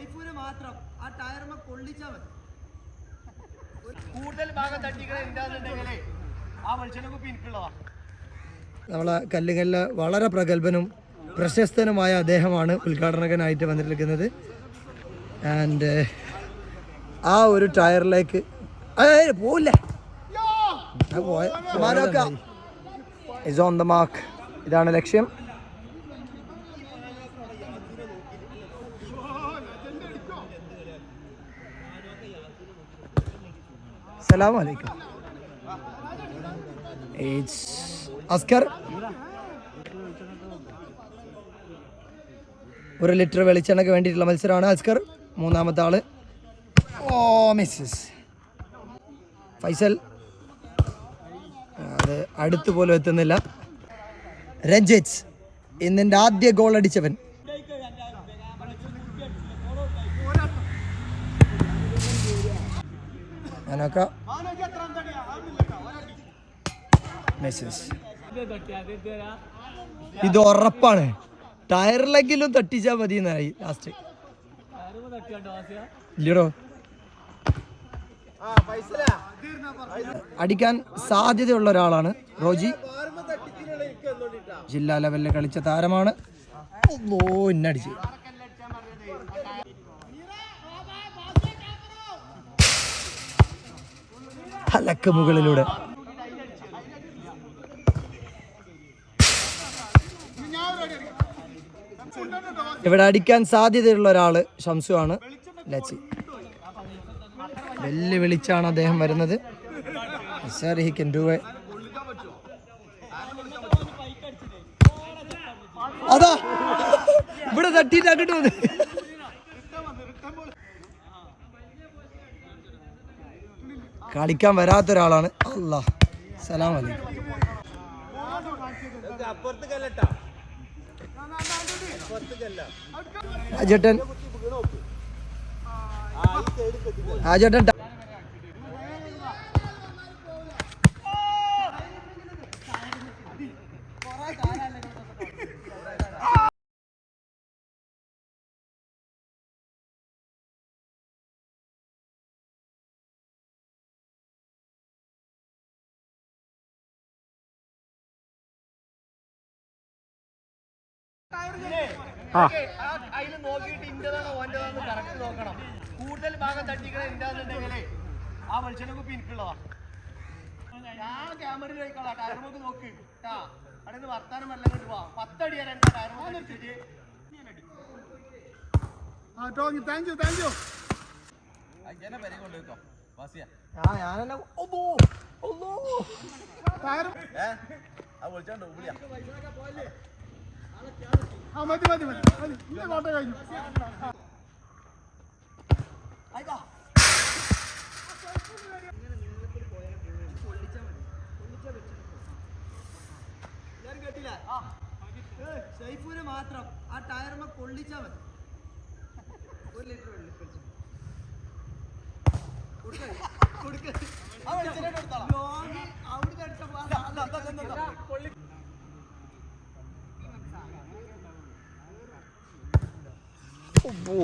സൈഫൂര് മാത്രം ആ ടയർമ കൊള്ളിച്ചാ മതി. കൂടുതൽ ഭാഗം തട്ടിക്കണ എന്താന്നുണ്ടെങ്കിലേ ആ മനുഷ്യനെ കുപ്പി എനിക്കുള്ളതാ. നമ്മളെ കല്ലുകല്ല് വളരെ പ്രഗത്ഭനും പ്രശസ്തനുമായ അദ്ദേഹമാണ് ഉദ്ഘാടനകനായിട്ട് വന്നിരിക്കുന്നത്. ആൻഡ് ആ ഒരു ടയറിലേക്ക് പോവില്ലേ? ഇസ് ഓൺ ദ മാർക്ക് ഇതാണ് ലക്ഷ്യം. സലാം വലൈക്കും അസ്കർ ഒരു ലിറ്റർ വെളിച്ചെണ്ണയ്ക്ക് വേണ്ടിയിട്ടുള്ള മത്സരമാണ് അസ്കർ മൂന്നാമത്തെ ആൾ. ഓ മിസ്സസ് ഫൈസൽ. അത് അടുത്ത് പോലും എത്തുന്നില്ല. രഞ്ജിത്ത് ഇന്നിന്റെ ആദ്യ ഗോൾ അടിച്ചവൻ. ഞാനൊക്കെ മെസ്സേജ് ഇത് ഉറപ്പാണ്. ടയറിലെങ്കിലും തട്ടിച്ചാൽ മതി എന്നായി ലാസ്റ്റ് ഇല്ലടോ. അടിക്കാൻ സാധ്യതയുള്ള ഒരാളാണ് റോജി. ജില്ലാ ലെവലിൽ കളിച്ച താരമാണ്. ഓ ഇന്നടിച്ച്. തലക്ക് മുകളിലൂടെ. ഇവിടെ അടിക്കാൻ സാധ്യതയുള്ള ഒരാൾ ഷംസു ആണ്. ലച്ചി. വെല്ലുവിളിച്ചാണ് അദ്ദേഹം വരുന്നത്. അതാ. ഇവിടെ തട്ടിയിട്ട് അങ്ങോട്ട് വന്ന് കളിക്കാൻ വരാത്ത ഒരാളാണ് അല്ലാ സലാം അലൈക്കും. ആ രാജേട്ടൻ അതിൽ നോക്കിയിട്ട് ഇന്റതാണോ ഓന്റേതാണെന്ന് കറക്റ്റ് നോക്കണം. കൂടുതൽ ഭാഗം തട്ടിക്കണ എന്താന്നുണ്ടെങ്കിലേ ആ വെളിച്ചെണ്ണ കുപ്പി എനിക്കുള്ളതാ ഞാൻ ക്യാമറയിൽ പോയിക്കോളാം ടയർ നോക്ക്. കേട്ടാ അവിടെ നിന്ന് വർത്താനം വല്ല കൊണ്ട് പോവാ. പത്തടി വരെ എന്റെ ടയർ നോക്കി ആ, ഞാനെന്നെ ഒന്നോ, ഒന്നോ. എല്ലാരും കേട്ടില്ല. സൈഫൂര് മാത്രം. ആ ടയർമ കൊള്ളിച്ചാ മതി. ഒരു ലിറ്റർ വെള്ളം അവിടുന്ന് അടിച്ച ഓ